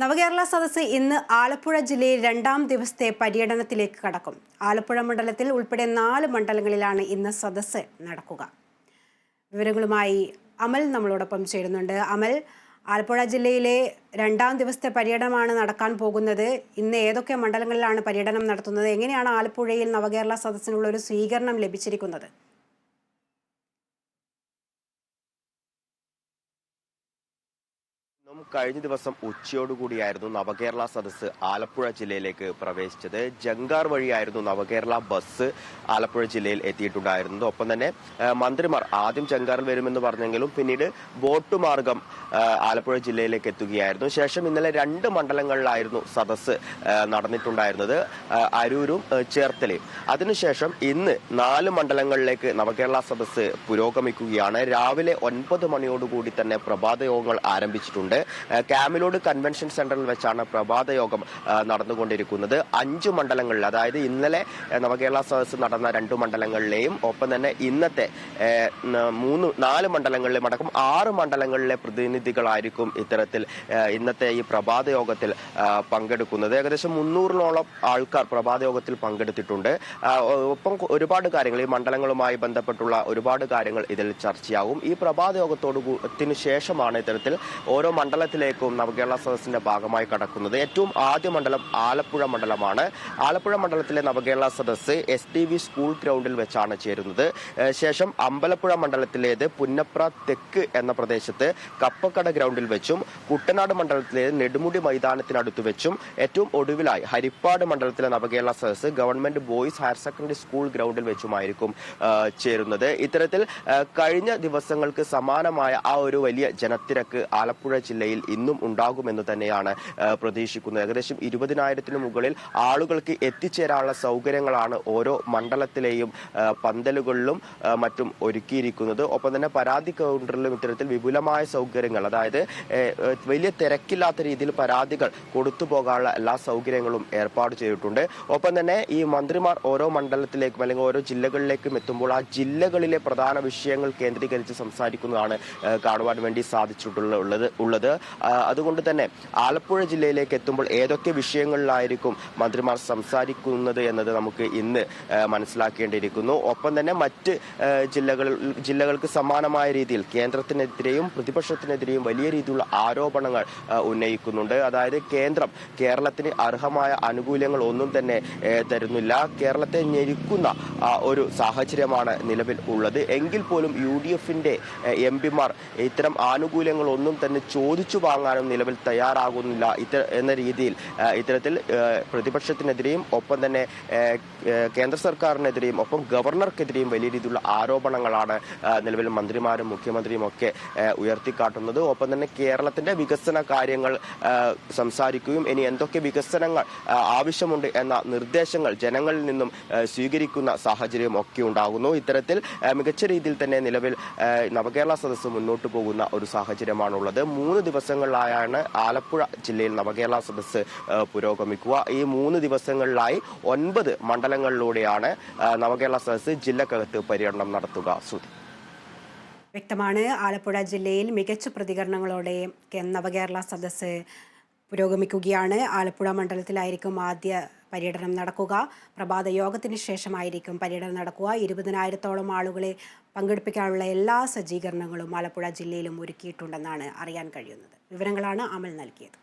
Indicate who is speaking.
Speaker 1: നവകേരള സദസ്സ് ഇന്ന് ആലപ്പുഴ ജില്ലയിൽ രണ്ടാം ദിവസത്തെ പര്യടനത്തിലേക്ക് കടക്കും. ആലപ്പുഴ മണ്ഡലത്തിൽ ഉൾപ്പെടെ നാല് മണ്ഡലങ്ങളിലാണ് ഇന്ന് സദസ്സ് നടക്കുക. വിവരങ്ങളുമായി അമൽ നമ്മളോടൊപ്പം ചേരുന്നുണ്ട്. അമൽ ആലപ്പുഴ ജില്ലയിലെ രണ്ടാം ദിവസത്തെ പര്യടനമാണ് നടക്കാൻ പോകുന്നത്. ഇന്ന് ഏതൊക്കെ മണ്ഡലങ്ങളിലാണ് പര്യടനം നടത്തുന്നത്? എങ്ങനെയാണ് ആലപ്പുഴയിൽ നവകേരള സദസ്സിനുള്ള ഒരു സ്വീകരണം ലഭിച്ചിരിക്കുന്നത്?
Speaker 2: കഴിഞ്ഞ ദിവസം ഉച്ചയോടുകൂടിയായിരുന്നു നവകേരള സദസ്സ് ആലപ്പുഴ ജില്ലയിലേക്ക് പ്രവേശിച്ചത്. ജങ്കാർ വഴിയായിരുന്നു നവകേരള ബസ് ആലപ്പുഴ ജില്ലയിൽ എത്തിയിട്ടുണ്ടായിരുന്നത്. ഒപ്പം തന്നെ മന്ത്രിമാർ ആദ്യം ജങ്കാറിൽ വരുമെന്ന് പറഞ്ഞെങ്കിലും പിന്നീട് ബോട്ട് മാർഗം ആലപ്പുഴ ജില്ലയിലേക്ക് എത്തുകയായിരുന്നു. ശേഷം ഇന്നലെ രണ്ട് മണ്ഡലങ്ങളിലായിരുന്നു സദസ്സ് നടന്നിട്ടുണ്ടായിരുന്നത് അരൂരും ചേർത്തലയും. അതിനുശേഷം ഇന്ന് നാല് മണ്ഡലങ്ങളിലേക്ക് നവകേരള സദസ്സ് പുരോഗമിക്കുകയാണ്. രാവിലെ ഒൻപത് മണിയോടുകൂടി തന്നെ പ്രഭാത യോഗങ്ങൾ ആരംഭിച്ചിട്ടുണ്ട്. ഏഹ് കാമിലോട് കൺവെൻഷൻ സെന്ററിൽ വെച്ചാണ് പ്രഭാത യോഗം നടന്നുകൊണ്ടിരിക്കുന്നത്. അഞ്ച് മണ്ഡലങ്ങളിൽ അതായത് ഇന്നലെ നവകേരള സദസ് നടന്ന രണ്ടു മണ്ഡലങ്ങളിലെയും ഒപ്പം തന്നെ ഇന്നത്തെ മൂന്ന് നാല് മണ്ഡലങ്ങളിലും അടക്കം ആറ് മണ്ഡലങ്ങളിലെ പ്രതിനിധികളായിരിക്കും ഇത്തരത്തിൽ ഇന്നത്തെ ഈ പ്രഭാത യോഗത്തിൽ പങ്കെടുക്കുന്നത്. ഏകദേശം മുന്നൂറിനോളം ആൾക്കാർ പ്രഭാത യോഗത്തിൽ പങ്കെടുത്തിട്ടുണ്ട് ഒപ്പം ഒരുപാട് കാര്യങ്ങൾ ഈ മണ്ഡലങ്ങളുമായി ബന്ധപ്പെട്ടുള്ള ഒരുപാട് കാര്യങ്ങൾ ഇതിൽ ചർച്ചയാകും. ഈ പ്രഭാത യോഗത്തോടു ശേഷമാണ് ഇത്തരത്തിൽ ഓരോ മണ്ഡലത്തിലേക്കും നവകേരള സദസ്സിന്റെ ഭാഗമായി കടക്കുന്നത്. ഏറ്റവും ആദ്യ മണ്ഡലം ആലപ്പുഴ മണ്ഡലമാണ്. ആലപ്പുഴ മണ്ഡലത്തിലെ നവകേരള സദസ്സ് എസ് ടി വി സ്കൂൾ ഗ്രൗണ്ടിൽ വെച്ചാണ് ചേരുന്നത്. ശേഷം അമ്പലപ്പുഴ മണ്ഡലത്തിലേത് പുന്നപ്ര തെക്ക് എന്ന പ്രദേശത്ത് കപ്പക്കട ഗ്രൗണ്ടിൽ വെച്ചും കുട്ടനാട് മണ്ഡലത്തിലേത് നെടുമുടി മൈതാനത്തിനടുത്ത് വെച്ചും ഏറ്റവും ഒടുവിലായി ഹരിപ്പാട് മണ്ഡലത്തിലെ Navakerala Sadas government boys higher secondary school ഗ്രൗണ്ടിൽ വെച്ചുമായിരിക്കും ചേരുന്നത്. ഇത്തരത്തിൽ കഴിഞ്ഞ ദിവസങ്ങൾക്ക് സമാനമായ ആ ഒരു വലിയ ജനത്തിരക്ക് ആലപ്പുഴ ജില്ലയിൽ ഇന്നും ഉണ്ടാകുമെന്ന് തന്നെയാണ് പ്രതീക്ഷിക്കുന്നത്. ഏകദേശം ഇരുപതിനായിരത്തിന് മുകളിൽ ആളുകൾക്ക് എത്തിച്ചേരാനുള്ള സൗകര്യങ്ങളാണ് ഓരോ മണ്ഡലത്തിലെയും പന്തലുകളിലും മറ്റും ഒരുക്കിയിരിക്കുന്നത്. ഒപ്പം തന്നെ പരാതി കൗണ്ടറിലും ഇത്തരത്തിൽ വിപുലമായ സൗകര്യങ്ങൾ അതായത് വലിയ തിരക്കില്ലാത്ത രീതിയിൽ പരാതികൾ കൊടുത്തു പോകാനുള്ള എല്ലാ സൗകര്യങ്ങളും ഏർപ്പാട് ചെയ്തിട്ടുണ്ട്. ഒപ്പം തന്നെ ഈ മന്ത്രിമാർ ഓരോ മണ്ഡലത്തിലേക്കും അല്ലെങ്കിൽ ഓരോ ജില്ലകളിലേക്കും എത്തുമ്പോൾ ആ ജില്ലകളിലെ പ്രധാന വിഷയങ്ങൾ കേന്ദ്രീകരിച്ച് സംസാരിക്കുന്നതാണ് കാണുവാൻ വേണ്ടി സാധിച്ചിട്ടുള്ള ഉള്ളത് ഉള്ളത്. അതുകൊണ്ട് തന്നെ ആലപ്പുഴ ജില്ലയിലേക്ക് എത്തുമ്പോൾ ഏതൊക്കെ വിഷയങ്ങളിലായിരിക്കും മന്ത്രിമാർ സംസാരിക്കുന്നത് എന്നത് നമുക്ക് ഇന്ന് മനസ്സിലാക്കേണ്ടിയിരിക്കുന്നു. ഒപ്പം തന്നെ മറ്റ് ജില്ലകളിൽ ജില്ലകൾക്ക് സമാനമായ രീതിയിൽ കേന്ദ്രത്തിനെതിരെയും പ്രതിപക്ഷത്തിനെതിരെയും വലിയ രീതിയിലുള്ള ആരോപണങ്ങൾ ഉന്നയിക്കുന്നുണ്ട്. അതായത് കേന്ദ്രം കേരളത്തിന് അർഹമായ ആനുകൂല്യങ്ങൾ ഒന്നും തന്നെ തരുന്നില്ല. കേരളത്തെ ഞെരുക്കുന്ന ഒരു സാഹചര്യമാണ് നിലവിൽ ഉള്ളത്. എങ്കിൽ പോലും യു ഡി എഫിന്റെ എം പിമാർ ഇത്തരം ആനുകൂല്യങ്ങൾ ഒന്നും തന്നെ ചോദിച്ചു വാങ്ങാനും നിലവിൽ തയ്യാറാകുന്നില്ല. എന്ന രീതിയിൽ ഇത്തരത്തിൽ പ്രതിപക്ഷത്തിനെതിരെയും ഒപ്പം തന്നെ കേന്ദ്ര സർക്കാരിനെതിരെയും ഒപ്പം ഗവർണർക്കെതിരെയും വലിയ രീതിയിലുള്ള ആരോപണങ്ങളാണ് നിലവിൽ മന്ത്രിമാരും മുഖ്യമന്ത്രിയും ഒക്കെ ഉയർത്തിക്കാട്ടുന്നത്. ഒപ്പം തന്നെ കേരളത്തിന്റെ വികസന കാര്യങ്ങൾ സംസാരിക്കുകയും ഇനി എന്തൊക്കെ വികസനങ്ങൾ ആവശ്യമുണ്ട് എന്ന നിർദ്ദേശങ്ങൾ ജനങ്ങളിൽ നിന്നും സ്വീകരിക്കുന്ന സാഹചര്യം ഒക്കെ ഉണ്ടാകുന്നു. ഇത്തരത്തിൽ മികച്ച രീതിയിൽ തന്നെ നിലവിൽ നവകേരള സദസ്സ് മുന്നോട്ട് പോകുന്ന ഒരു സാഹചര്യമാണുള്ളത്. മൂന്ന് ദിവസങ്ങളിലായാണ് ആലപ്പുഴ ജില്ലയിൽ നവകേരള സദസ്സ് പുരോഗമിക്കുക. ഈ മൂന്ന് ദിവസങ്ങളിലായി ഒൻപത് മണ്ഡലങ്ങളിലൂടെയാണ് നവകേരള സദസ്സ് ജില്ലക്കകത്ത് പര്യടനം നടത്തുക. ശ്രുതി.
Speaker 1: വ്യക്തമാണ് ആലപ്പുഴ ജില്ലയിൽ മികച്ച പ്രതികരണങ്ങളോടെ നവകേരള സദസ്സ് പുരോഗമിക്കുകയാണ്. ആലപ്പുഴ മണ്ഡലത്തിലായിരിക്കും ആദ്യ പര്യടനം നടക്കുക. പ്രഭാത യോഗത്തിന് ശേഷമായിരിക്കും പര്യടനം നടക്കുക. ഇരുപതിനായിരത്തോളം ആളുകളെ പങ്കെടുപ്പിക്കാനുള്ള എല്ലാ സജ്ജീകരണങ്ങളും ആലപ്പുഴ ജില്ലയിലും ഒരുക്കിയിട്ടുണ്ടെന്നാണ് അറിയാൻ കഴിയുന്നത്. വിവരങ്ങളാണ് അമൽ നൽകിയത്.